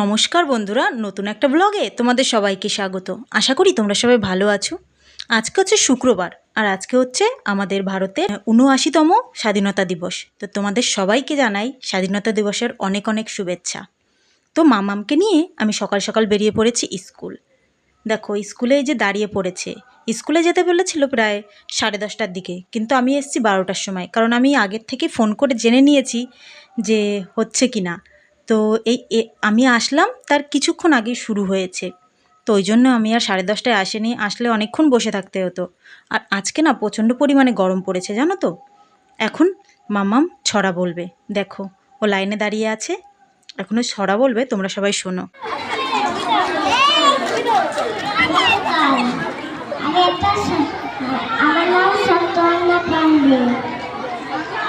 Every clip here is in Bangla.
নমস্কার বন্ধুরা, নতুন একটা ব্লগে তোমাদের সবাইকে স্বাগত। আশা করি তোমরা সবাই ভালো আছো। আজকে হচ্ছে শুক্রবার, আর আজকে হচ্ছে আমাদের ভারতের উনআশিতম স্বাধীনতা দিবস। তো তোমাদের সবাইকে জানাই স্বাধীনতা দিবসের অনেক অনেক শুভেচ্ছা। তো মামামকে নিয়ে আমি সকাল সকাল বেরিয়ে পড়েছি স্কুল। দেখো, স্কুলে যে দাঁড়িয়ে পড়েছে। স্কুলে যেতে বলেছিল প্রায় সাড়ে দশটার দিকে, কিন্তু আমি এসেছি বারোটার সময়। কারণ আমি আগের থেকে ফোন করে জেনে নিয়েছি যে হচ্ছে কি না তো এই আমি আসলাম তার কিছুক্ষণ আগেই শুরু হয়েছে তো ওই জন্য আমি আর সাড়ে দশটায় আসেনি আসলে অনেকক্ষণ বসে থাকতে হতো আর আজকে না প্রচণ্ড পরিমাণে গরম পড়েছে জানো তো এখন মামাম ছড়া বলবে দেখো ও লাইনে দাঁড়িয়ে আছে এখনও ছড়া বলবে তোমরা সবাই শোনো আমার নাম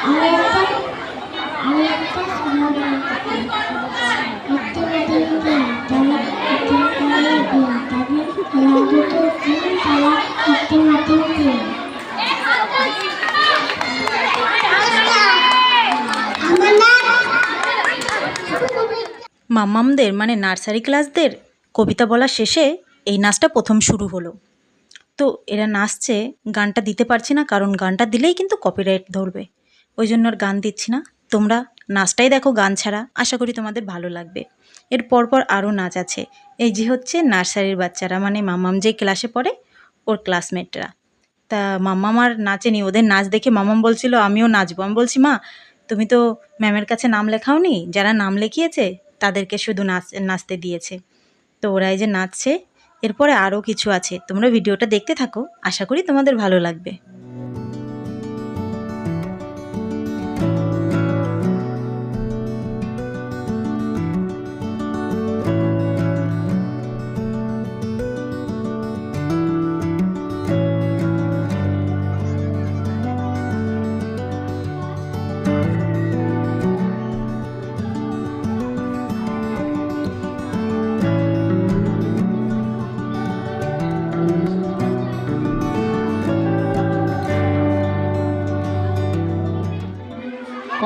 আমি একটা আমি একটা সোনা বলতে একটি নদীর দিন তারা একটি কালের দিন তবে খেলা দুটো দিন তারা একটি নদীর দিন আমার নাম মাম্মামদের মানে নার্সারি ক্লাসদের কবিতা বলা শেষে এই নাচটা প্রথম শুরু হলো। তো এরা নাচছে, গানটা দিতে পারছি না, কারণ গানটা দিলেই কিন্তু কপিরাইট ধরবে। ওই জন্য আর গান দিচ্ছি না। তোমরা নাচটাই দেখো গান ছাড়া। আশা করি তোমাদের ভালো লাগবে। এর পরপর আরও নাচ আছে। এই যে হচ্ছে নার্সারির বাচ্চারা মানে মামাম যে ক্লাসে পড়ে, ওর ক্লাসমেটরা। তা মাম্মাম আর নাচেনি ওদের নাচ দেখে মামাম বলছিল, আমিও নাচবো। আমি বলছি, মা, তুমি তো ম্যামের কাছে নাম লেখাওনি? যারা নাম লেখিয়েছে, তাদেরকে শুধু নাচ, নাচতে দিয়েছে। তো ওরা এই যে নাচছে। এরপরে আরও কিছু আছে। তোমরা ভিডিওটা দেখতে থাকো। আশা করি তোমাদের ভালো লাগবে।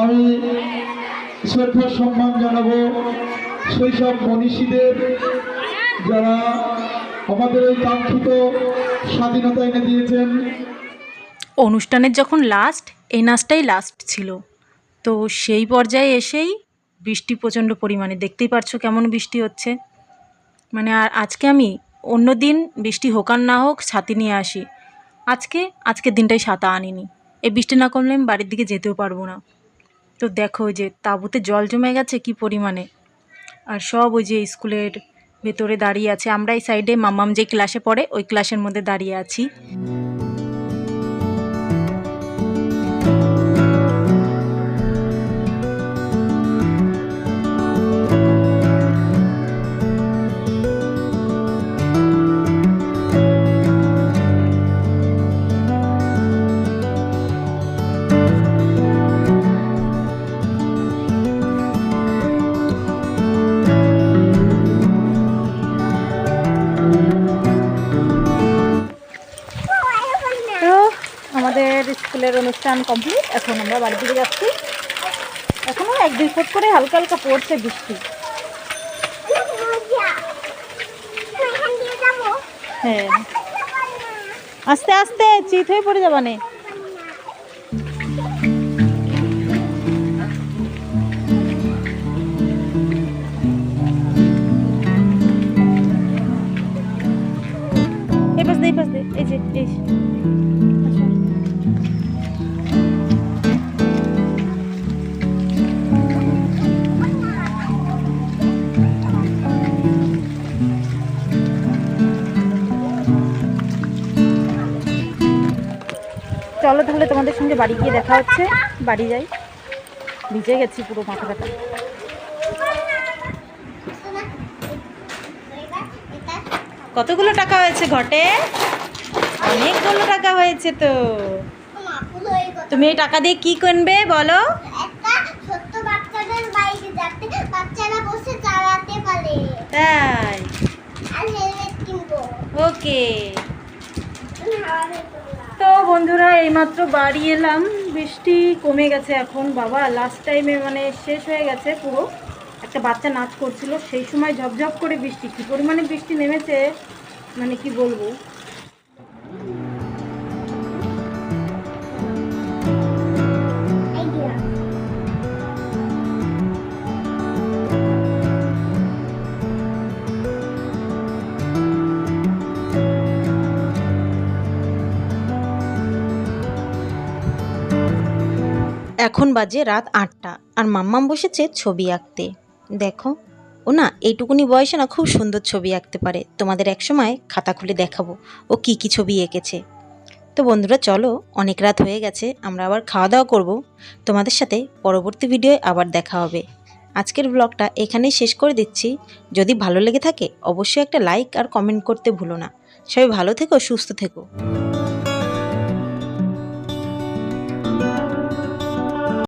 আমি শ্রদ্ধা সম্মান জানাব সেই সব মনীষীদের যারা আমাদের এই কাঙ্ক্ষিত স্বাধীনতা এনে দিয়েছেন। অনুষ্ঠানের যখন লাস্ট এই নাচটাই লাস্ট ছিল। তো সেই পর্যায়ে এসেই বৃষ্টি প্রচণ্ড পরিমাণে। দেখতেই পারছ কেমন বৃষ্টি হচ্ছে। মানে আর আজকে আমি অন্য দিন বৃষ্টি হোক আর না হোক ছাতি নিয়ে আসি। আজকে, আজকের দিনটাই ছাতা আনিনি। এই বৃষ্টি না কমলে আমি বাড়ির দিকে যেতেও পারব না। তো দেখো ওই যে তাঁবুতে জল জমে গেছে, কি পরিমাণে? আর সব ওই যে স্কুলের ভেতরে দাঁড়িয়ে আছে। আমরা এই সাইডে মাম্মাম যে ক্লাসে পড়ে, ওই ক্লাসের মধ্যে দাঁড়িয়ে আছি। আমাদের স্কুলের অনুষ্ঠান কমপ্লিট, এখন আমরা বাড়ি দিকে যাচ্ছি। এখনও এক দুই ফুট করে হালকা হালকা পড়ছে বৃষ্টি। হ্যাঁ। আস্তে আস্তে, চিত হয়ে পড়ে যাবানে এই পাশ এই যে, এই। চলো তাহলে তোমাদের সঙ্গে বাড়ি গিয়ে দেখা হচ্ছে। বাড়ি যাই। ভিজে গেছি পুরো মাথা ব্যথা কতগুলো টাকা হয়েছে ঘটে? অনেকগুলো টাকা হয়েছে তো। তুমি এই টাকা দিয়ে কি কিনবে বলো? তাই। ওকে। বন্ধুরা, এইমাত্র বাড়ি এলাম। বৃষ্টি কমে গেছে এখন, বাবা। লাস্ট টাইমে মানে শেষ হয়ে গেছে পুরো। একটা বাচ্চা নাচ করছিল, সেই সময় ঝপঝপ করে বৃষ্টি। কী পরিমাণে বৃষ্টি নেমেছে মানে কি বলব? এখন বাজে রাত আটটা আর মাম্মাম বসেছে ছবি আঁকতে। দেখো ও না এইটুকুনি বয়সে না খুব সুন্দর ছবি আঁকতে পারে। তোমাদের একসময় খাতা খুলে দেখাবো, ও কি কি ছবি এঁকেছে। তো বন্ধুরা, চলো, অনেক রাত হয়ে গেছে, আমরা আবার খাওয়া দাওয়া করব। তোমাদের সাথে পরবর্তী ভিডিওয়ে আবার দেখা হবে। আজকের ব্লগটা এখানেই শেষ করে দিচ্ছি। যদি ভালো লেগে থাকে, অবশ্যই একটা লাইক আর কমেন্ট করতে ভুলো না। সবাই ভালো থেকো, সুস্থ থেকো।